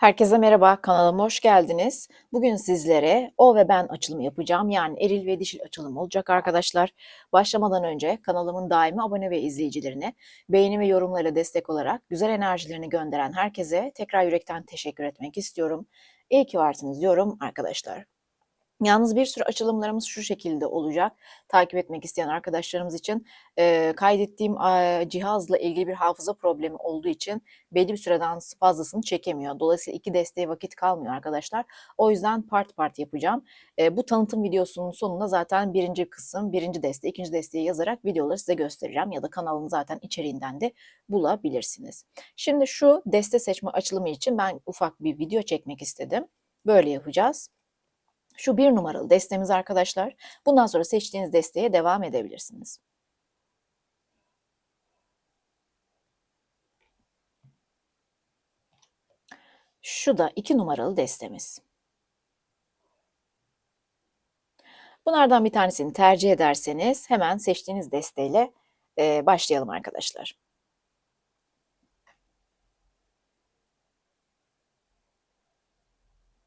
Herkese merhaba, kanalıma hoş geldiniz. Bugün sizlere o ve ben açılımı yapacağım. Yani eril ve dişil açılım olacak arkadaşlar. Başlamadan önce kanalımın daimi abone ve izleyicilerine beğeni ve yorumlara destek olarak güzel enerjilerini gönderen herkese tekrar yürekten teşekkür etmek istiyorum. İyi ki varsınız diyorum arkadaşlar. Yalnız bir sürü açılımlarımız şu şekilde olacak. Takip etmek isteyen arkadaşlarımız için e, kaydettiğim e, cihazla ilgili bir hafıza problemi olduğu için belli bir süreden fazlasını çekemiyor. Dolayısıyla iki desteğe vakit kalmıyor arkadaşlar. O yüzden part part yapacağım. E, bu tanıtım videosunun sonunda zaten birinci kısım, birinci deste, ikinci desteği yazarak videoları size göstereceğim. Ya da kanalın zaten içeriğinden de bulabilirsiniz. Şimdi şu deste seçme açılımı için ben ufak bir video çekmek istedim. Böyle yapacağız. Şu bir numaralı destemiz arkadaşlar. Bundan sonra seçtiğiniz desteğe devam edebilirsiniz. Şu da iki numaralı destemiz. Bunlardan bir tanesini tercih ederseniz hemen seçtiğiniz desteğiyle e, başlayalım arkadaşlar.